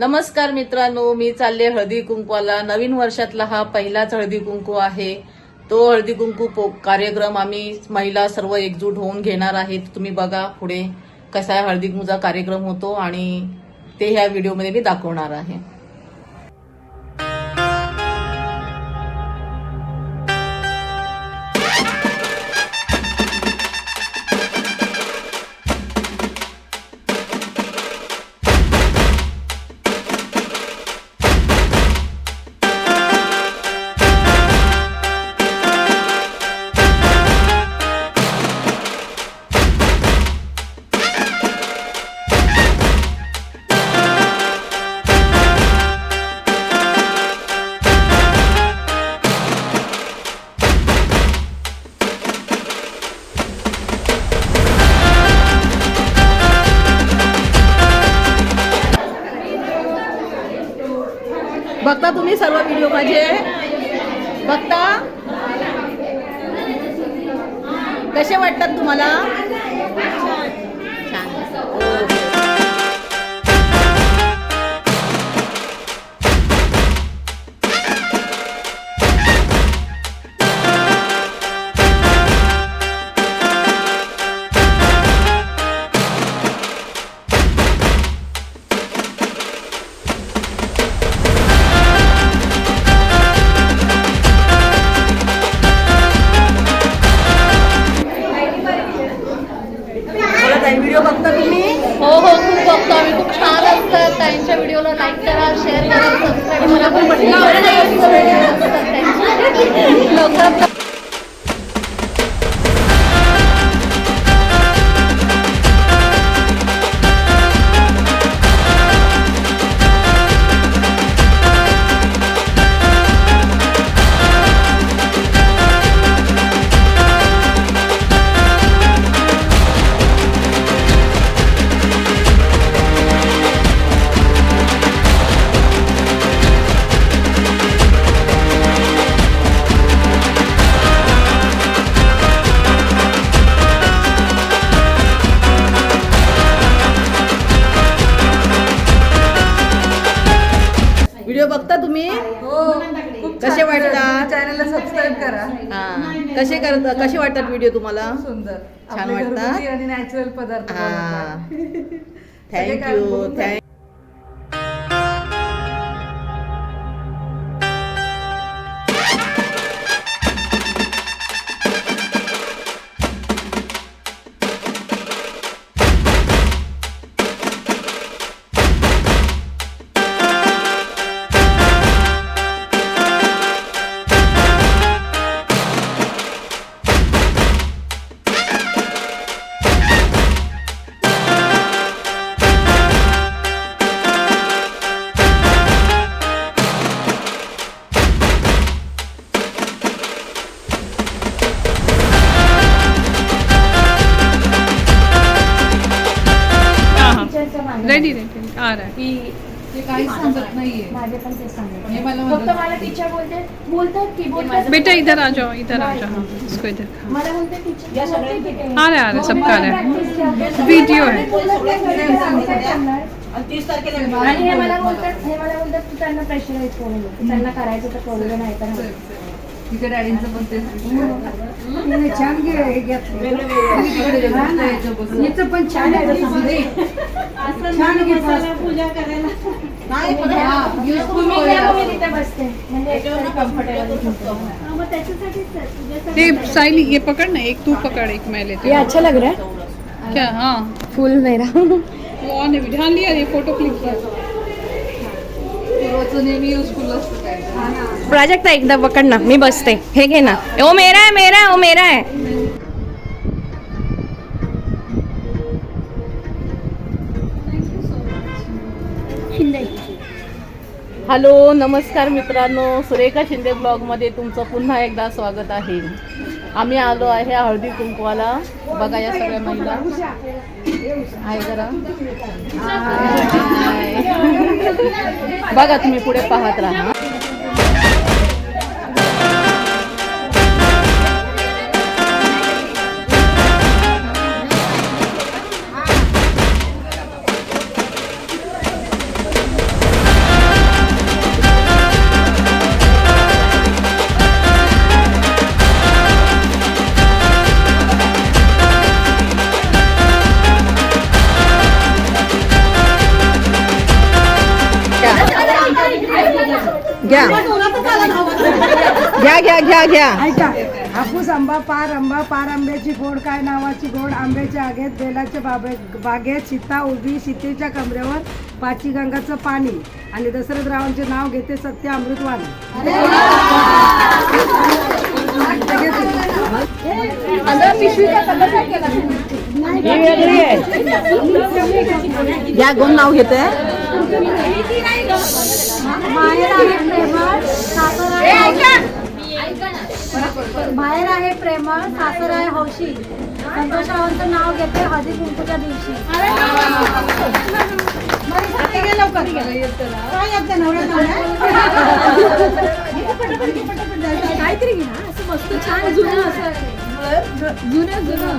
नमस्कार मित्रांनो मी चालले हळदी कुंकवाला. नवीन वर्षातला हा पहिलाच हळदी कुंकू आहे. तो हळदी कुंकू पो- कार्यक्रम आम्ही महिला सर्व एकजूट होऊन घेणार आहेत. तुम्ही बघा पुढे कसा हळदी कुंकूचा कार्यक्रम होतो आणि ते ह्या व्हिडिओमध्ये मी दाखवणार आहे. तुम्ही सर्व व्हिडिओ माझे बघता. कसे वाटतात तुम्हाला? ताई, व्हिडिओ बघता तुम्ही? हो हो खूप बघतो आम्ही. खूप छान असतात त्यांच्या व्हिडिओला लाईक करा शेअर करा सबस्क्राईब मला पण लवकरात व्हिडिओ बघता तुम्ही? हो कसे वाटतात? चॅनलला सबस्क्राईब करा. हा. कसे करता कसे वाटतात व्हिडिओ तुम्हाला? सुंदर. छान वाटतात? आणि नॅचरल पदार्थ हा. बनवतात. सगळे काय थँक्यू रेडी रेडी आ रहा है। ते काहीच सांगत नाहीये. माझे पण ते सांगत हे मला फक्त मला टीचर बोलते बोलतात की बोलतात बेटा इधर आ जाओ इधर आ जाओ. इसको इधर मला बोलते टीचर बोलते की आ रहा है आ रहा है सबका आ रहा. है. वीडियो है आणि हे मला बोलतात हे मला बोलतात तू त्यांना नको त्यांना करायचं तर करू दे नाही? तर. तिथे डॅडींचं पण तेच छान याचं पण छान आहे छान तिथे बसते. म्हणजे कम्फर्टेबल ये साइली ये पकड़ ना एक तू पकड़ एक मैं लेती. ये अच्छा लग रहा है? क्या? हाँ. फुल मेरा. वो ऑन है ध्यान लिया ये फोटो क्लिक किया. प्राजक्ता एकदा पकड ना. मी बसते. हे घे ना. ओ मेरा आहे मेरा ओ मेरा आहे हॅलो नमस्कार मित्रांनो. सुरेखा शिंदे ब्लॉगमध्ये तुमचं पुन्हा एकदा स्वागत आहे. आम्ही आलो आहे हळदी कुंकवाला. बघा या सगळ्या महिला. आहे जरा. बघा तुम्ही पुढे पाहत राहा. घ्या घ्या. ऐका हापूस आंबा पार आंबा पार आंब्याची गोड काय नावाची गोड? आंब्याच्या आगेत बेलाच्या बाबे बागेत सीता उभी सीतेच्या कमरेवर पाची गंगाचं पाणी. आणि दशरथ रावांचे नाव घेते सत्य अमृतवाणी. घ्या कोण नाव घेते. बाहेर आहे प्रेमळ सासर आहे हौशी. संतोषरावांचं नाव घेते हळदी कुंकूच्या दिवशी. काहीतरी घ्या असं मस्त छान जुनं असं जुनं जुनं.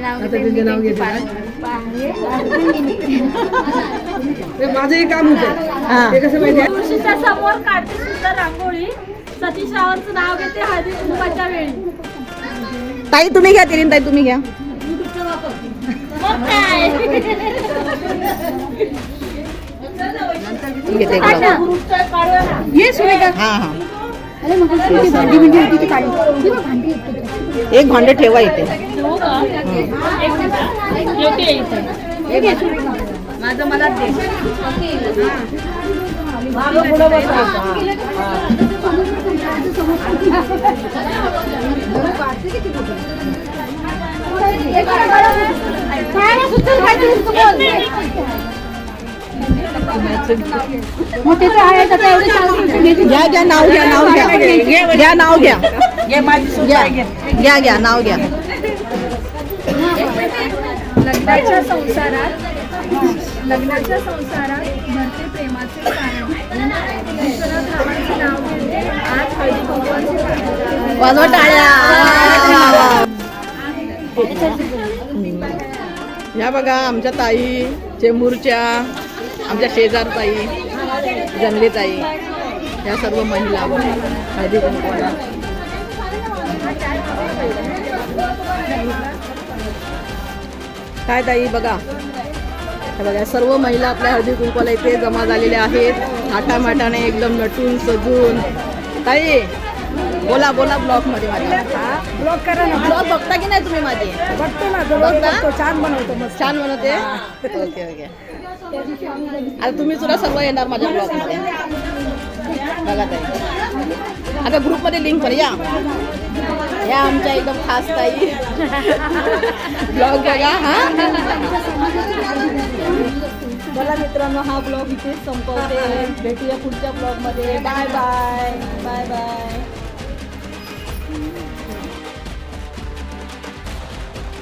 नाव घेते. माझं काम होतं. ते कसं माहिती तुळशीच्या समोर काढते सुंदर रांगोळी. सतीश रावांचं नाव घेते हळदी कुंकवाच्या वेळी. ताई तुम्ही घ्या तिरीन ताई तुम्ही घ्या. मग काय? घेते एक. ये सुरेखा. हा हा. भांडी बिंडी होती ती काढली भांडी होती. एक भांडे ठेवा इथे. माझं मग ते तर आहे आता एवढे चालू घ्या घ्या नाव घ्या नाव घ्या. घ्या नाव घ्या. घ्या घ्या घ्या नाव घ्या. लग्नाच्या संसारात लग्नाच्या संसारात भरते प्रेमाचे कारण. वाजवा टाळ्या या बघा आमच्या ताई चेंबूरच्या. आमच्या शेजार ताई जंगली ताई या सर्व महिला. हळदी कुंकवाला. काय ताई बघा. बघा सर्व महिला आपल्या हळदी कुंकवाला इथे जमा झालेल्या आहेत. आटामाटाने एकदम नटून सजून. ताई बोला बोला ब्लॉगमध्ये माझ्या ब्लॉक करा ना. ब्लॉग बघता की नाही तुम्ही माझे? बघतो ना जवळ बघता? बघतो छान बनवतो मस्त. छान बनवते? Okay okay. आता तुम्ही सुद्धा सर्व येणार माझ्या ब्लॉगमध्ये बघा ताई. आता ग्रुपमध्ये लिंक कर या या आमच्या एकदम खास ताई. ब्लॉग बघा हा. चला मित्रांनो हा ब्लॉग इथे संपवते. भेटूया पुढच्या ब्लॉगमध्ये बाय बाय. Bye bye.